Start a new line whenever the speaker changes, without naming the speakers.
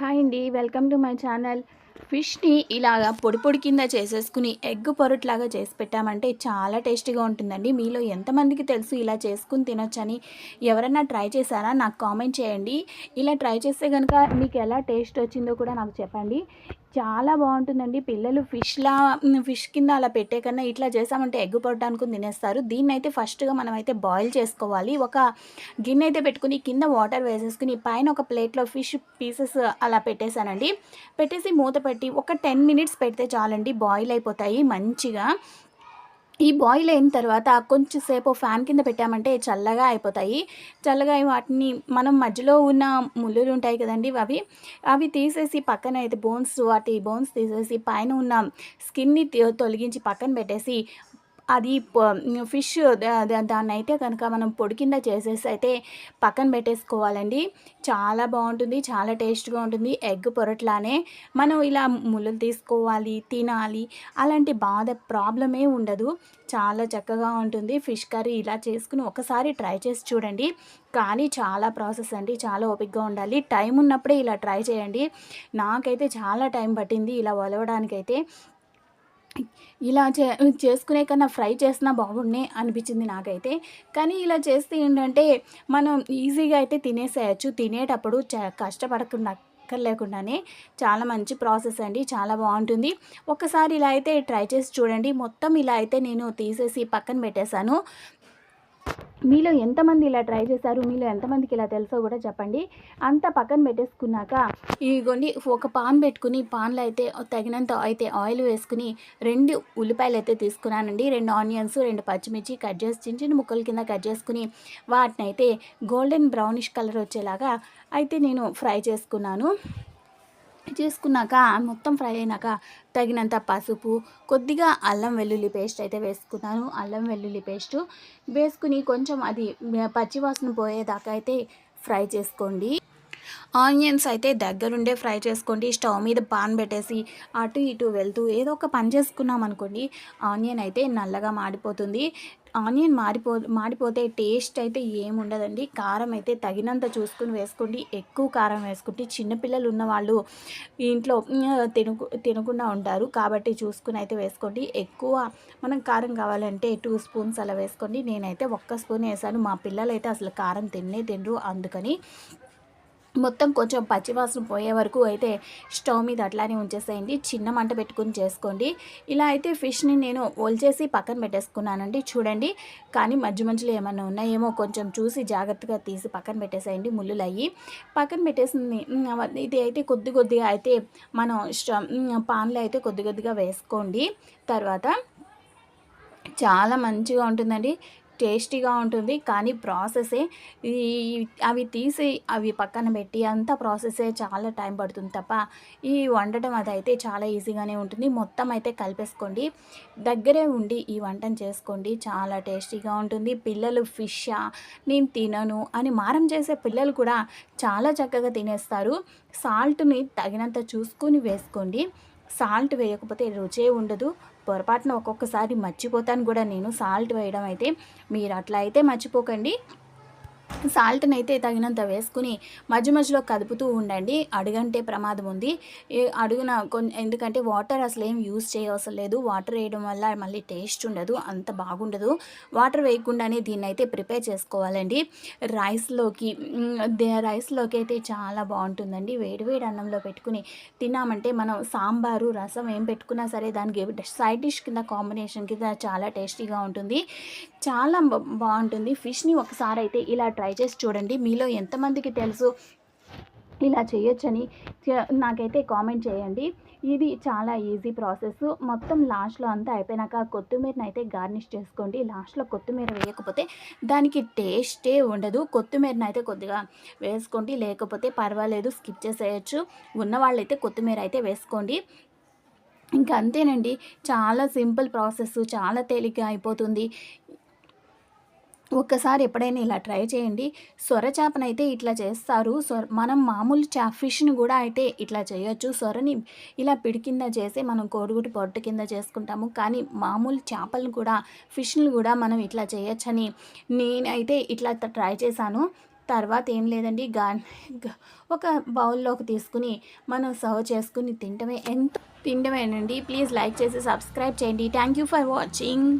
Hi అండి welcome to my channel. ఫిష్ని ఇలాగా పొడి పొడి కింద చేసేసుకుని ఎగ్ పొరట్లాగా చేసి పెట్టామంటే చాలా టేస్టీగా ఉంటుందండి. మీలో ఎంతమందికి తెలుసు ఇలా చేసుకుని తినొచ్చని? ఎవరైనా ట్రై చేశారా? నాకు కామెంట్ చేయండి. ఇలా ట్రై చేస్తే కనుక మీకు ఎలా టేస్ట్ వచ్చిందో కూడా నాకు చెప్పండి. చాలా బాగుంటుందండి. పిల్లలు ఫిష్లా ఫిష్ కింద అలా పెట్టే కన్నా ఇట్లా చేసామంటే ఎగ్ పొట్ట తినేస్తారు. దీన్ని అయితే ఫస్ట్గా మనం అయితే బాయిల్ చేసుకోవాలి. ఒక గిన్నె అయితే పెట్టుకుని కింద వాటర్ వేసేసుకుని పైన ఒక ప్లేట్లో ఫిష్ పీసెస్ అలా పెట్టేశానండి. పెట్టేసి మూత పెట్టి ఒక టెన్ మినిట్స్ పెడితే చాలండి బాయిల్ అయిపోతాయి మంచిగా. ఈ బాయిల్ అయిన తర్వాత కొంచెం సేపు ఫ్యాన్ కింద పెట్టామంటే చల్లగా అయిపోతాయి. చల్లగా వాటిని మనం మధ్యలో ఉన్న ముళ్ళులు ఉంటాయి కదండి అవి అవి తీసేసి పక్కన అయితే బోన్స్ వాటి బోన్స్ తీసేసి పైన ఉన్న స్కిన్ని తొలగించి పక్కన పెట్టేసి అది ప- ఫిష్ దా- దా- దాన్ని అయితే కనుక మనం పొడి కింద చేసేసి అయితే పక్కన పెట్టేసుకోవాలండి. చాలా బాగుంటుంది చాలా టేస్ట్గా ఉంటుంది. ఎగ్ పొరట్లానే మనం ఇలా ముళ్ళు తీసుకోవాలి తినాలి అలాంటి బాధ ప్రాబ్లమే ఉండదు. చాలా చక్కగా ఉంటుంది. ఫిష్ కర్రీ ఇలా చేసుకుని ఒకసారి ట్రై చేసి చూడండి. కానీ చాలా ప్రాసెస్ అండి. చాలా ఓపిక్గా ఉండాలి. టైం ఉన్నప్పుడే ఇలా ట్రై చేయండి. నాకైతే చాలా టైం పట్టింది ఇలా వలవడానికైతే. ఇలా చే చేసుకునే కన్నా ఫ్రై చేసినా బాగుండే అనిపించింది నాకైతే. కానీ ఇలా చేస్తే ఏంటంటే మనం ఈజీగా అయితే తినేసేయచ్చు. తినేటప్పుడు చ కష్టపడకుండా లేకుండానే చాలా మంచి ప్రాసెస్ అండి. చాలా బాగుంటుంది. ఒకసారి ఇలా అయితే ట్రై చేసి చూడండి. మొత్తం ఇలా అయితే నేను తీసేసి పక్కన పెట్టేశాను. మీలో ఎంతమంది ఇలా ట్రై చేశారు? మీలో ఎంతమందికి ఇలా తెలుసో కూడా చెప్పండి. అంతా పక్కన పెట్టేసుకున్నాక ఇదిగోండి ఒక పాన్ పెట్టుకుని పాన్లో అయితే తగినంత అయితే ఆయిల్ వేసుకుని రెండు ఉల్లిపాయలు అయితే తీసుకున్నానండి. రెండు ఆనియన్స్ రెండు పచ్చిమిర్చి కట్ చేసి చిన్న చిన్న ముక్కల కింద కట్ చేసుకుని వాటిని అయితే గోల్డెన్ బ్రౌనిష్ కలర్ వచ్చేలాగా అయితే నేను ఫ్రై చేసుకున్నాను. చేసుకున్నాక మొత్తం ఫ్రై అయినాక తగినంత పసుపు కొద్దిగా అల్లం వెల్లుల్లి పేస్ట్ అయితే వేసుకున్నాను. అల్లం వెల్లుల్లి పేస్ట్ వేసుకుని కొంచెం అది పచ్చివాసన పోయేదాకా అయితే ఫ్రై చేసుకోండి. ఆనియన్స్ అయితే దగ్గరుండే ఫ్రై చేసుకోండి. స్టవ్ మీద పాన్ పెట్టేసి అటు ఇటు వెళ్తూ ఏదో ఒక పని చేసుకున్నాం అనుకోండి ఆనియన్ అయితే నల్లగా మాడిపోతుంది. ఆనియన్ మారిపో మాడిపోతే టేస్ట్ అయితే ఏముండదండి. కారం అయితే తగినంత చూసుకుని వేసుకోండి. ఎక్కువ కారం వేసుకుంటే చిన్నపిల్లలు ఉన్న వాళ్ళు ఇంట్లో తినుకు తినకు తినకుండా ఉంటారు. కాబట్టి చూసుకుని అయితే వేసుకోండి. ఎక్కువ మనం కారం కావాలంటే టూ స్పూన్స్ అలా వేసుకోండి. నేనైతే ఒక్క స్పూన్ వేసాను. మా పిల్లలు అయితే అసలు కారం తిన్నే తినరు. అందుకని మొత్తం కొంచెం పచ్చివాసన పోయే వరకు అయితే స్టవ్ మీద అట్లానే ఉంచేసేయండి. చిన్న మంట పెట్టుకుని చేసుకోండి. ఇలా అయితే ఫిష్ని నేను ఒల్చేసి పక్కన పెట్టేసుకున్నానండి. చూడండి. కానీ మధ్య మధ్యలో ఏమన్నా ఉన్నాయేమో కొంచెం చూసి జాగ్రత్తగా తీసి పక్కన పెట్టేసేయండి. ముళ్ళులు అయ్యి పక్కన పెట్టేసింది. ఇది అయితే కొద్ది కొద్దిగా అయితే మనం స్టవ్ పాన్లో అయితే కొద్ది కొద్దిగా వేసుకోండి. తర్వాత చాలా మంచిగా ఉంటుందండి. టేస్టీగా ఉంటుంది. కానీ ప్రాసెసే ఈ అవి తీసి అవి పక్కన పెట్టి అంత ప్రాసెసే చాలా టైం పడుతుంది తప్ప ఈ వండటం అది అయితే చాలా ఈజీగానే ఉంటుంది. మొత్తం అయితే కలిపేసుకోండి. దగ్గరే ఉండి ఈ వంటను చేసుకోండి. చాలా టేస్టీగా ఉంటుంది. పిల్లలు ఫిషా నేను తినను అని మారం చేసే పిల్లలు కూడా చాలా చక్కగా తినేస్తారు. సాల్ట్ని తగినంత చూసుకొని వేసుకోండి. సాల్ట్ వేయకపోతే రుచే ఉండదు. పొరపాటున ఒక్కొక్కసారి మర్చిపోతాను కూడా నేను. సాల్ట్ వేయడం అయితే మీరు అట్లా అయితే మర్చిపోకండి. సాల్ట్ని అయితే తగినంత వేసుకుని మధ్య మధ్యలో కదుపుతూ ఉండండి. అడుగంటే ప్రమాదం ఉంది. అడుగున కొన్ని ఎందుకంటే వాటర్ అసలు ఏం యూజ్ చేయవసరం లేదు. వాటర్ వేయడం వల్ల మళ్ళీ టేస్ట్ ఉండదు అంత బాగుండదు. వాటర్ వేయకుండానే దీన్ని అయితే ప్రిపేర్ చేసుకోవాలండి రైస్లోకి దే- రైస్లోకి అయితే చాలా బాగుంటుందండి. వేడి వేడి అన్నంలో పెట్టుకుని తిన్నామంటే మనం సాంబారు రసం ఏం పెట్టుకున్నా సరే దానికి సైడ్ డిష్ కింద కాంబినేషన్ కింద చాలా టేస్టీగా ఉంటుంది. చాలా బా- బాగుంటుంది. ఫిష్ని ఒకసారి అయితే ఇలా ట్రై చేసి చూడండి. మీలో ఎంతమందికి తెలుసు? ఇలా చేయొచ్చని నాకైతే కామెంట్ చేయండి. ఇది చాలా ఈజీ ప్రాసెస్. మొత్తం లాస్ట్లో అంతా అయిపోయినాక కొత్తిమీరని అయితే గార్నిష్ చేసుకోండి. లాస్ట్లో కొత్తిమీర వేయకపోతే దానికి టేస్టే ఉండదు. కొత్తిమీరని అయితే కొద్దిగా వేసుకోండి. లేకపోతే పర్వాలేదు స్కిప్ చేసేయచ్చు. ఉన్నవాళ్ళైతే కొత్తిమీర అయితే వేసుకోండి. ఇంకా అంతేనండి. చాలా సింపుల్ ప్రాసెస్. చాలా తేలిగ్గా అయిపోతుంది. ఒక్కసారి ఎప్పుడైనా ఇలా ట్రై చేయండి. సొర చేపనైతే ఇట్లా చేస్తారు. సొర మనం మామూలు చా ఫిష్ని కూడా అయితే ఇట్లా చేయొచ్చు. సొరని ఇలా పిడి కింద చేసి మనం కోడిగుడ్డు పొట్టు కింద చేసుకుంటాము. కానీ మామూలు చేపలు కూడా ఫిష్ని కూడా మనం ఇట్లా చేయొచ్చని నేనైతే ఇట్లా ట్రై చేశాను. తర్వాత ఏం లేదండి. గా గ- ఒక బౌల్లోకి తీసుకుని మనం సర్వ్ చేసుకుని తింటమే ఎంత తినటమేనండి ప్లీజ్ లైక్ చేసి సబ్స్క్రైబ్ చేయండి. Thank you for watching.